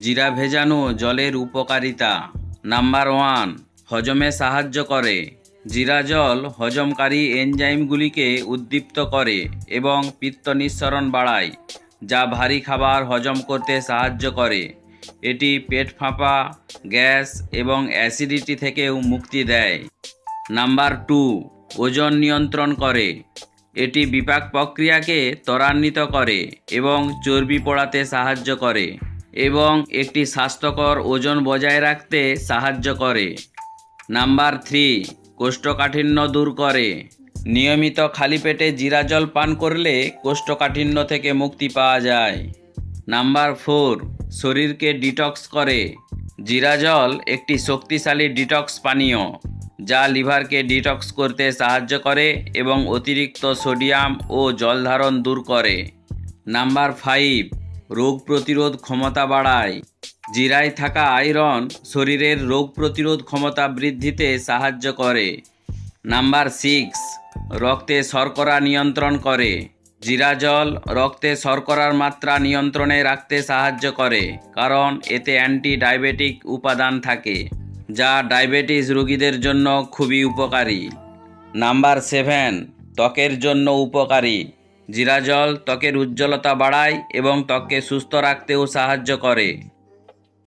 জিরা ভেজানো জলের উপকারিতা। নাম্বার ওয়ান, হজমে সাহায্য করে। জিরা জল হজমকারী এনজাইমগুলিকে উদ্দীপ্ত করে এবং পিত্ত নিঃসরণ বাড়ায়, যা ভারী খাবার হজম করতে সাহায্য করে। এটি পেট ফাঁপা, গ্যাস এবং অ্যাসিডিটি থেকেও মুক্তি দেয়। নাম্বার টু, ওজন নিয়ন্ত্রণ করে। এটি বিপাক প্রক্রিয়াকে ত্বরান্বিত করে এবং চর্বি পোড়াতে সাহায্য করে। এবং একটি স্বাস্থ্যকর ওজন বজায় রাখতে সাহায্য করে। নাম্বার থ্রি, কোষ্ঠকাঠিন্য দূর করে। নিয়মিত খালি পেটে জিরা জল পান করলে কোষ্ঠকাঠিন্য থেকে মুক্তি পাওয়া যায়। নাম্বার ফোর, শরীরকে ডিটক্স করে। জিরা জল একটি শক্তিশালী ডিটক্স পানীয়, যা লিভারকে ডিটক্স করতে সাহায্য করে এবং অতিরিক্ত সোডিয়াম ও জলধারণ দূর করে। নাম্বার ফাইভ রোগ প্রতিরোধ ক্ষমতা বাড়ায়। জিরায় থাকা আয়রন শরীরের রোগ প্রতিরোধ ক্ষমতা বৃদ্ধিতে সাহায্য করে। নাম্বার সিক্স, রক্তে শর্করা নিয়ন্ত্রণ করে। জিরা জল রক্তে শর্করার মাত্রা নিয়ন্ত্রণে রাখতে সাহায্য করে, কারণ এতে অ্যান্টি ডায়াবেটিক উপাদান থাকে, যা ডায়াবেটিস রোগীদের জন্য খুবই উপকারী। নাম্বার সেভেন, ত্বকের জন্য উপকারী। জিরা জল ত্বকের উজ্জ্বলতা বাড়ায় এবং ত্বককে সুস্থ রাখতেও সাহায্য করে।